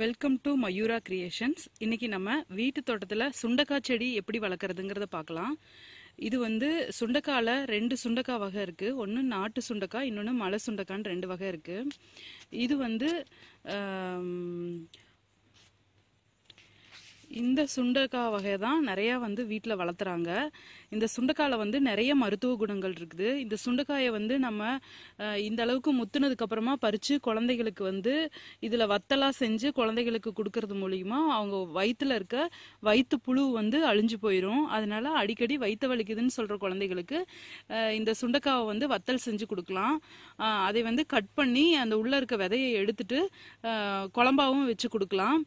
Welcome to Mayura creations இன்னைக்கு நம்ம வீட்டு தோட்டத்தில் சுண்டக்காய் செடி எப்படி வளர்க்குறதுங்கிறத பார்க்கலாம். இது வந்து சுண்டக்காயில் ரெண்டு சுண்டக்காய் வகை இருக்குது ஒன்று நாட்டு சுண்டக்காய் இன்னொன்று மலை சுண்டக்கான்னு ரெண்டு வகை இருக்குது இது வந்து இந்த சுண்டக்காய் வகை தான் நிறையா வந்து வீட்டில் வளர்த்துறாங்க. இந்த சுண்டைக்காயில் வந்து நிறைய மருத்துவ குணங்கள் இருக்குது. இந்த சுண்டைக்காயை வந்து நம்ம இந்த அளவுக்கு முத்துனதுக்கு அப்புறமா பறித்து குழந்தைகளுக்கு வந்து இதில் வத்தலாக செஞ்சு குழந்தைகளுக்கு கொடுக்கறது மூலியமா அவங்க வயிற்றுல இருக்க வயிற்று புழு வந்து அழிஞ்சு போயிடும் அதனால அடிக்கடி வயிற்று வலிக்குதுன்னு சொல்கிற குழந்தைகளுக்கு இந்த சுண்டைக்காவை வந்து வத்தல் செஞ்சு கொடுக்கலாம். அதை வந்து கட் பண்ணி அந்த உள்ளே இருக்க விதையை எடுத்துட்டு குழம்பாகவும் குழம்பாவும் வச்சு கொடுக்கலாம்.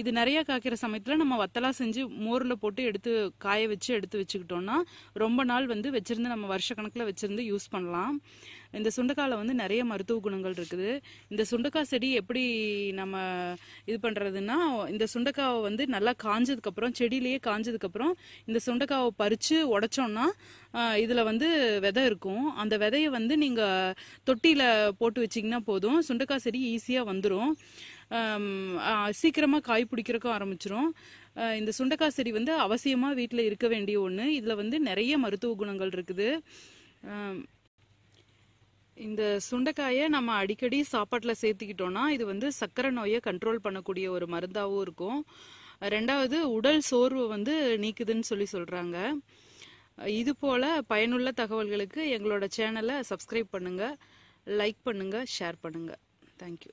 இது நிறைய காய்க்கிற சமயத்தில் நம்ம வத்தலா செஞ்சு மோரில் போட்டு எடுத்து காய வச்சு எடுத்து வச்சுக்கிட்டோம்னா ரொம்ப நாள் வந்து வச்சிருந்து நம்ம வருஷ கணக்கில் வச்சிருந்து யூஸ் பண்ணலாம். இந்த சுண்டைக்காயில் வந்து நிறைய மருத்துவ குணங்கள் இருக்குது. இந்த சுண்டைக்காய் செடி எப்படி நம்ம இது பண்ணுறதுன்னா இந்த சுண்டைக்காவை வந்து நல்லா காஞ்சதுக்கப்புறம் செடியிலேயே காஞ்சதுக்கப்புறம் இந்த சுண்டைக்காவை பறித்து உடைச்சோம்னா இதில் வந்து விதை இருக்கும். அந்த விதையை வந்து நீங்கள் தொட்டியில் போட்டு வச்சிங்கன்னா போதும். சுண்டைக்காய் செடி ஈஸியாக வந்துடும் சீக்கிரமாக காய் பிடிக்கிறக்கும் ஆரம்பிச்சிரும். இந்த சுண்டைக்காய் செடி வந்து அவசியமாக வீட்டில் இருக்க வேண்டிய ஒன்று இதில் வந்து நிறைய மருத்துவ குணங்கள் இருக்குது. இந்த சுண்டைக்காயை நம்ம அடிக்கடி சாப்பாட்டில் சேர்த்துக்கிட்டோம்னா இது வந்து சர்க்கரை நோயை கண்ட்ரோல் பண்ணக்கூடிய ஒரு மருந்தாகவும் இருக்கும். ரெண்டாவது உடல் சோர்வு வந்து நீக்குதுன்னு சொல்லி சொல்கிறாங்க இது போல் பயனுள்ள தகவல்களுக்கு எங்களோட சேனலை சப்ஸ்கிரைப் பண்ணுங்கள் லைக் பண்ணுங்கள் ஷேர் பண்ணுங்கள் தேங்க்யூ